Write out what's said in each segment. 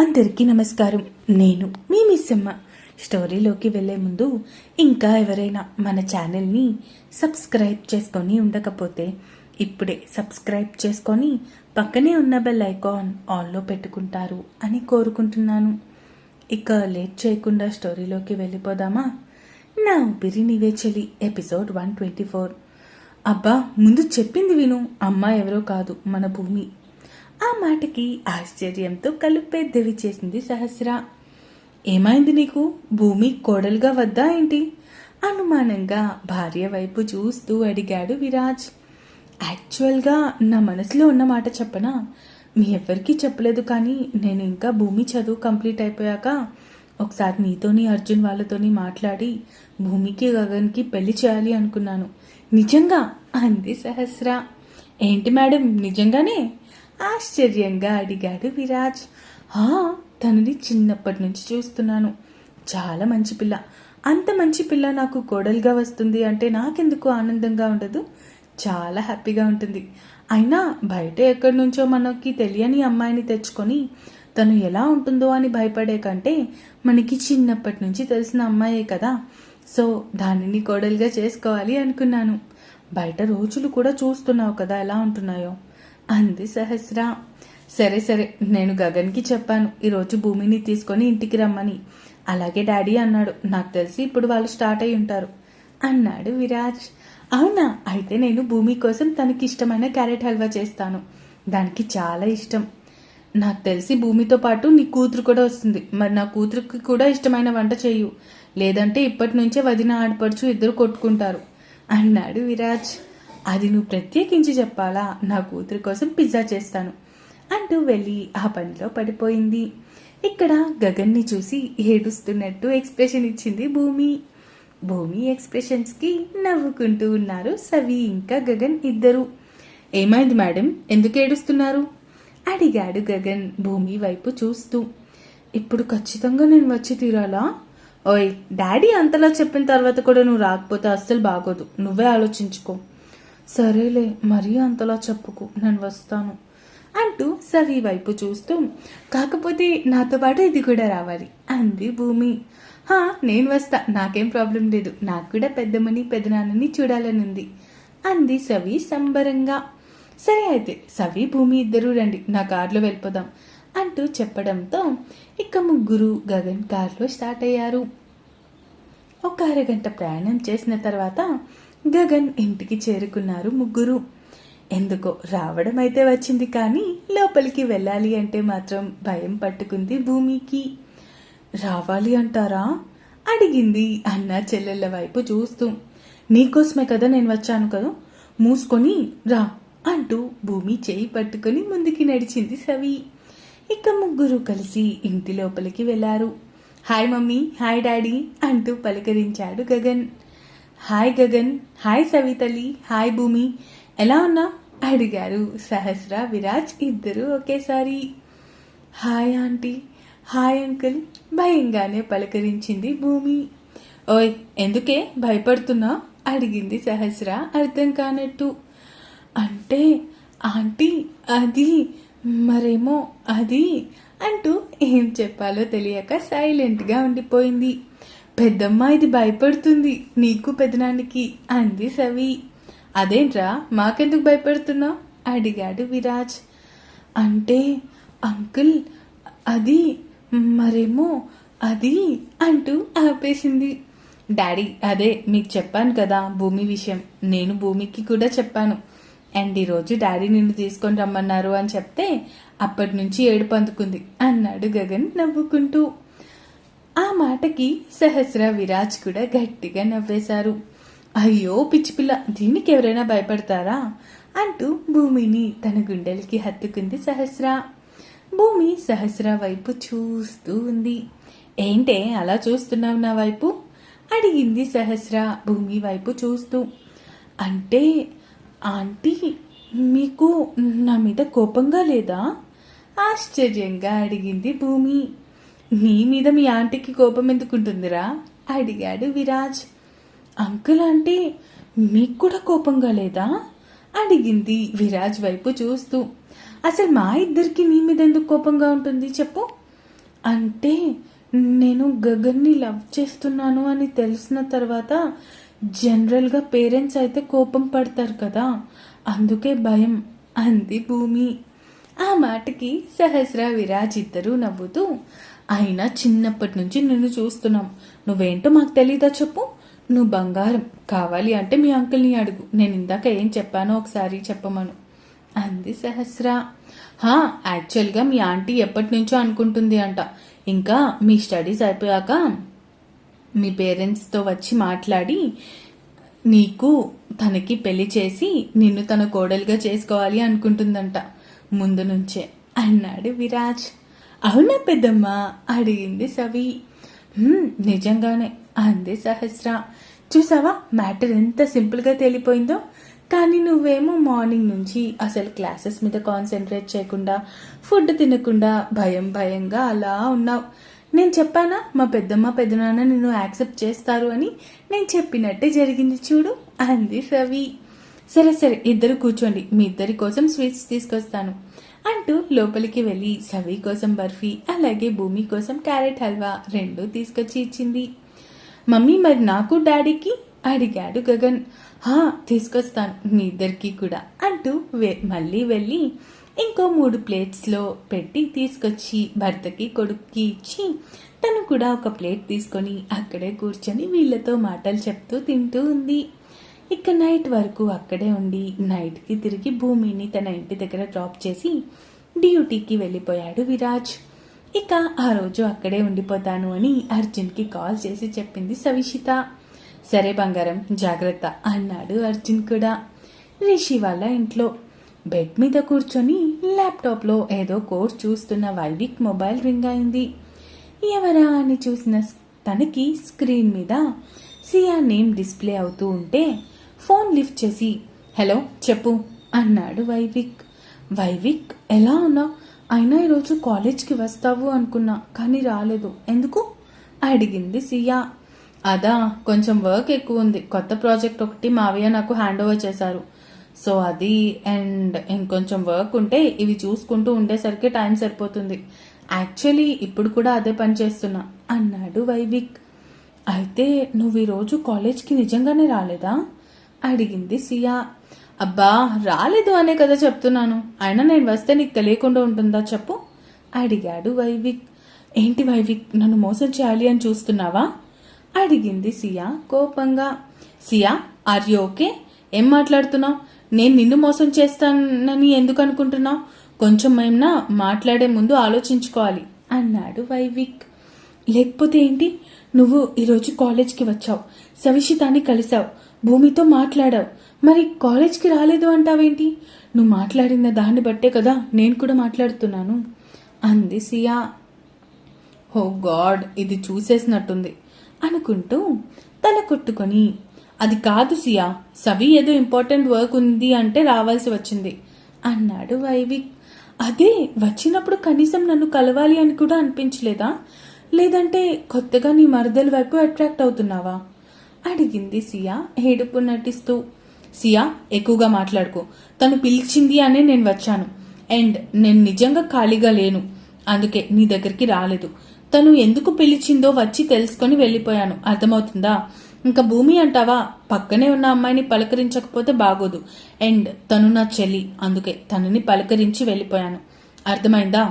అందరికీ నమస్కారం. నేను మీ మిస్సమ్మ. స్టోరీలోకి వెళ్ళే ముందు ఇంకా ఎవరైనా మన ఛానల్ని సబ్స్క్రైబ్ చేసుకొని ఉండకపోతే ఇప్పుడే సబ్స్క్రైబ్ చేసుకొని పక్కనే ఉన్న బెల్ ఐకాన్ ఆన్లో పెట్టుకుంటారు అని కోరుకుంటున్నాను. ఇక లేట్ చేయకుండా స్టోరీలోకి వెళ్ళిపోదామా? నా ఊపిరి నీవే చెలి ఎపిసోడ్ వన్ ట్వంటీ ఫోర్. అబ్బా ముందు చెప్పింది విను. అమ్మ ఎవరో కాదు మన భూమి. ఆ మాటకి ఆశ్చర్యంతో కళ్ళు పెద్దవి చేసింది సహస్ర. ఏమైంది నీకు? భూమి కోడలుగా వద్దా ఏంటి? అనుమానంగా భార్య వైపు చూస్తూ అడిగాడు విరాజ్. యాక్చువల్గా నా మనసులో ఉన్న మాట చెప్పనా? మీ ఎవ్వరికీ చెప్పలేదు కానీ నేను ఇంకా భూమి చదువు కంప్లీట్ అయిపోయాక ఒకసారి నీతోని అర్జున్ వాళ్ళతోని మాట్లాడి భూమికి గగన్కి పెళ్ళి చేయాలి అనుకున్నాను. నిజంగా? అంది సహస్ర. ఏంటి మేడం? నిజంగానే? ఆశ్చర్యంగా అడిగాడు విరాజ్. హా తనని చిన్నప్పటి నుంచి చూస్తున్నాను. చాలా మంచి పిల్ల. అంత మంచి పిల్ల నాకు కోడలుగా వస్తుంది అంటే నాకెందుకు ఆనందంగా ఉండదు? చాలా హ్యాపీగా ఉంటుంది. అయినా బయట ఎక్కడి నుంచో మనకి తెలియని అమ్మాయిని తెచ్చుకొని తను ఎలా ఉంటుందో అని భయపడే కంటే మనకి చిన్నప్పటి నుంచి తెలిసిన అమ్మాయే కదా. సో దానిని కోడలుగా చేసుకోవాలి అనుకున్నాను. బయట రోజులు కూడా చూస్తున్నావు కదా ఎలా ఉంటున్నాయో. అంది సహస్ర. సరే సరే నేను గగన్కి చెప్పాను ఈరోజు భూమిని తీసుకొని ఇంటికి రమ్మని. అలాగే డాడీ అన్నాడు నాకు తెలిసి ఇప్పుడు వాళ్ళు స్టార్ట్ అయి ఉంటారు అన్నాడు విరాజ్. అవునా అయితే నేను భూమి కోసం తనకి ఇష్టమైన క్యారెట్ హల్వా చేస్తాను దానికి చాలా ఇష్టం. నాకు తెలిసి భూమితో పాటు నీ కూతురు కూడా వస్తుంది మరి నా కూతురుకి కూడా ఇష్టమైన వంట చేయు లేదంటే ఇప్పటి నుంచే వదిన ఆడపడుచు ఇద్దరు కొట్టుకుంటారు అన్నాడు విరాజ్. అది నువ్వు ప్రత్యేకించి చెప్పాలా? నా కూతురు కోసం పిజ్జా చేస్తాను అంటూ వెళ్ళి ఆ పనిలో పడిపోయింది. ఇక్కడ గగన్ని చూసి ఏడుస్తున్నట్టు ఎక్స్ప్రెషన్ ఇచ్చింది భూమి. భూమి ఎక్స్ప్రెషన్స్కి నవ్వుకుంటూ ఉన్నారు సవి ఇంకా గగన్ ఇద్దరు. ఏమైంది మేడం? ఎందుకు ఏడుస్తున్నారు? అడిగాడు గగన్ భూమి వైపు చూస్తూ. ఇప్పుడు ఖచ్చితంగా నేను వచ్చి తీరాలా? ఓయ్ డాడీ అంతలా చెప్పిన తర్వాత కూడా నువ్వు రాకపోతే అస్సలు బాగోదు. నువ్వే ఆలోచించుకో. సరేలే మరీ అంతలా చెప్పుకు నేను వస్తాను అంటూ సవి వైపు చూస్తూ కాకపోతే నాతో పాటు ఇది కూడా రావాలి అంది భూమి. హా నేను వస్తా నాకేం ప్రాబ్లం లేదు నాకు కూడా పెద్దమ్మని పెద్దనాన్నని చూడాలని ఉంది అంది సవి సంబరంగా. సరే అయితే సవి భూమి ఇద్దరూ రండి నా కారులో వెళ్ళిపోదాం అంటూ చెప్పడంతో ఇక ముగ్గురు గగన్ కారులో స్టార్ట్ అయ్యారు. ఒక అరగంట ప్రయాణం చేసిన తర్వాత గగన్ ఇంటికి చేరుకున్నారు ముగ్గురు. ఎందుకో రావడం అయితే వచ్చింది కానీ లోపలికి వెళ్ళాలి అంటే మాత్రం భయం పట్టుకుంది భూమికి. రావాలి అంటారా? అడిగింది అన్న చెల్లెళ్ళ వైపు చూస్తూ. నీకోసమే కదా నేను వచ్చాను కదా? మూసుకొని రా అంటూ భూమి చేయి పట్టుకొని ముందుకి నడిచింది సవి. ఇక ముగ్గురు కలిసి ఇంటి లోపలికి వెళ్ళారు. హాయ్ మమ్మీ హాయ్ డాడీ అంటూ పలకరించాడు గగన్. హాయ్ గగన్ హాయ్ సవితలి హాయ్ భూమి ఎలా ఉన్నా? అడిగారు సహస్ర విరాజ్ ఇద్దరు ఒకేసారి. హాయ్ ఆంటీ హాయ్ అంకుల్ భయంగానే పలకరించింది భూమి. ఓయ్ ఎందుకే? భయపడుతున్నా? అడిగింది సహస్ర అర్థం కానట్టు. అంటే ఆంటీ అది మరేమో అది అంటూ ఏం చెప్పాలో తెలియక సైలెంట్గా ఉండిపోయింది. పెద్దమ్మ ఇది భయపడుతుంది. నీకు పెదనానికి అంది సవి. అదేంట్రా మాకెందుకు భయపడుతున్నావు? అడిగాడు విరాజ్. అంటే అంకుల్ అది మరేమో అది అంటూ ఆపేసింది. డాడీ అదే మీకు చెప్పాను కదా భూమి విషయం. నేను భూమికి కూడా చెప్పాను. అండ్ ఈరోజు డాడీ నిన్ను తీసుకొని రమ్మన్నారు అని చెప్తే అప్పటి నుంచి ఏడుపు అందుకుంది అన్నాడు గగన్ నవ్వుకుంటూ. ఆ మాటకి సహస్ర విరాజ్ కూడా గట్టిగా నవ్వేశారు. అయ్యో పిచ్చి పిల్ల దీనికి ఎవరైనా భయపడతారా? అంటూ భూమిని తన గుండెలకి హత్తుకుంది సహస్ర. భూమి సహస్ర వైపు చూస్తూ ఉంది. ఏంటే అలా చూస్తున్నావు నా వైపు? అడిగింది సహస్ర భూమి వైపు చూస్తూ. అంటే ఆంటీ మీకు నా మీద కోపంగా లేదా? ఆశ్చర్యంగా అడిగింది భూమి. నీ మీద మీ ఆంటీకి కోపం ఎందుకుంటుందిరా? అడిగాడు విరాజ్. అంకుల్ అంటే మీకు కూడా కోపంగా లేదా? అడిగింది విరాజ్ వైపు చూస్తూ. అసలు మా ఇద్దరికి నీ మీద ఎందుకు కోపంగా ఉంటుంది చెప్పు? అంటే నేను గగన్ని లవ్ చేస్తున్నాను అని తెలిసిన తర్వాత జనరల్గా పేరెంట్స్ అయితే కోపం పడతారు కదా అందుకే భయం అంది భూమి. ఆ మాటకి సహస్ర విరాజ్ ఇద్దరూ నవ్వుతూ అయినా చిన్నప్పటి నుంచి నిన్ను చూస్తున్నాం. నువ్వేంటో మాకు తెలీదా చెప్పు. నువ్వు బంగారం కావాలి అంటే మీ అంకుల్ని అడుగు. నేను ఇందాక ఏం చెప్పానో ఒకసారి చెప్పమను. అంది సహస్ర. హా యాక్చువల్గా మీ ఆంటీ ఎప్పటి నుంచో అనుకుంటుంది అంట. ఇంకా మీ స్టడీస్ అయిపోయాక మీ పేరెంట్స్తో వచ్చి మాట్లాడి నీకు తనకి పెళ్ళి చేసి నిన్ను తన కోడలుగా చేసుకోవాలి అనుకుంటుందంట. ముందు నుంచే అన్నాడు విరాజ్. అవునా పెద్దమ్మ? అడిగింది సవి. నిజంగానే అంది సహస్ర. చూసావా మ్యాటర్ ఎంత సింపుల్గా తేలిపోయిందో? కానీ నువ్వేమో మార్నింగ్ నుంచి అసలు క్లాసెస్ మీద కాన్సన్ట్రేట్ చేయకుండా ఫుడ్ తినకుండా భయం భయంగా అలా ఉన్నావు. నేను చెప్పానా మా పెద్దమ్మ పెద్దనాన్న నిన్ను యాక్సెప్ట్ చేస్తారు అని? నేను చెప్పినట్టే జరిగింది చూడు అంది సవి. సరే సరే ఇద్దరు కూర్చోండి. మీ ఇద్దరి కోసం స్వీట్స్ తీసుకొస్తాను. అంటూ లోపలికి వెళ్ళి సవి కోసం బర్ఫీ అలాగే భూమి కోసం క్యారెట్ హల్వా రెండు తీసుకొచ్చి ఇచ్చింది. మమ్మీ మరి నాకు డాడీకి? అడిగాడు గగన్. హా తీసుకొస్తాను మీ ఇద్దరికి కూడా అంటూ మళ్ళీ వెళ్ళి ఇంకో మూడు ప్లేట్స్లో పెట్టి తీసుకొచ్చి భర్తకి కొడుక్కి ఇచ్చి తను కూడా ఒక ప్లేట్ తీసుకొని అక్కడే కూర్చొని వీళ్ళతో మాటలు చెప్తూ తింటూ ఉంది. ఇక నైట్ వరకు అక్కడే ఉండి నైట్కి తిరిగి భూమిని తన ఇంటి దగ్గర డ్రాప్ చేసి డ్యూటీకి వెళ్ళిపోయాడు విరాజ్. ఇక ఆ రోజు అక్కడే ఉండిపోతాను అని అర్జున్కి కాల్ చేసి చెప్పింది సవిషిత. సరే బంగారం జాగ్రత్త అన్నాడు అర్జున్ కూడా. రిషి వాళ్ళ ఇంట్లో. బెడ్ మీద కూర్చొని ల్యాప్టాప్లో ఏదో కోర్స్ చూస్తున్న వైవిక్ మొబైల్ రింగ్ అయింది. ఎవరా అని చూసిన తనకి స్క్రీన్ మీద సియా నేమ్ డిస్ప్లే అవుతూ ఉంటే ఫోన్ లిఫ్ట్ చేసి హలో చెప్పు అన్నాడు వైవిక్. వైవిక్ ఎలా ఉన్నా? అయినా ఈరోజు కాలేజ్కి వస్తావు అనుకున్నా కానీ రాలేదు. ఎందుకు? అడిగింది సియా. అదా కొంచెం వర్క్ ఎక్కువ ఉంది. కొత్త ప్రాజెక్ట్ ఒకటి మావయ్య నాకు హ్యాండ్ ఓవర్ చేశారు. సో అది అండ్ ఇంకొంచెం వర్క్ ఉంటే ఇవి చూసుకుంటూ ఉండేసరికి టైం సరిపోతుంది. యాక్చువల్లీ ఇప్పుడు కూడా అదే పని చేస్తున్నా అన్నాడు వైవిక్. అయితే నువ్వు ఈరోజు కాలేజ్కి నిజంగానే రాలేదా? అడిగింది సియా. అబ్బా రాలేదు అనే కదా చెప్తున్నాను. అయినా నేను వస్తే నీకు తెలియకుండా ఉంటుందా చెప్పు? అడిగాడు వైవిక్. ఏంటి వైవిక్ నన్ను మోసం చేయాలి అని చూస్తున్నావా? అడిగింది సియా కోపంగా. Siya are you okay? ఏం మాట్లాడుతున్నావు? నేను నిన్ను మోసం చేస్తానని ఎందుకు అనుకుంటున్నావు? కొంచెం ఏమన్నా మాట్లాడే ముందు ఆలోచించుకోవాలి అన్నాడు వైవిక్. లేకపోతే ఏంటి? నువ్వు ఈరోజు కాలేజ్కి వచ్చావు. సవిషితాన్ని కలిసావు. భూమితో మాట్లాడావు. మరి కాలేజ్కి రాలేదు అంటావేంటి? నువ్వు మాట్లాడిన దాన్ని బట్టే కదా నేను కూడా మాట్లాడుతున్నాను. అంది సియా. హో గాడ్ ఇది చూసేసినట్టుంది అనుకుంటూ తల కొట్టుకొని. అది కాదు సియా సవి ఏదో ఇంపార్టెంట్ వర్క్ ఉంది అంటే రావాల్సి వచ్చింది అన్నాడు వైవిక్. అదే వచ్చినప్పుడు కనీసం నన్ను కలవాలి అని కూడా అనిపించలేదా? లేదంటే కొత్తగా నీ మరదల వైపు అట్రాక్ట్ అవుతున్నావా? అడిగింది సియా. ఏడుపు నటిస్తూ సియా ఎక్కువగా మాట్లాడుకో. తను పిలిచింది అనే నేను వచ్చాను. అండ్ నేను నిజంగా ఖాళీగా లేను. అందుకే నీ దగ్గరికి రాలేదు. తను ఎందుకు పిలిచిందో వచ్చి తెలుసుకొని వెళ్ళిపోయాను. అర్థమవుతుందా? ఇంకా భూమి అంటావా? పక్కనే ఉన్న అమ్మాయిని పలకరించకపోతే బాగోదు. అండ్ తను నా చెల్లి. అందుకే తనని పలకరించి వెళ్ళిపోయాను. అర్థమైందా?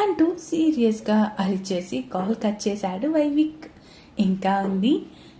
అంటూ సీరియస్గా అరిచేసి కాల్ కట్ చేశాడు వైవిక్. ఇంకా ఉంది.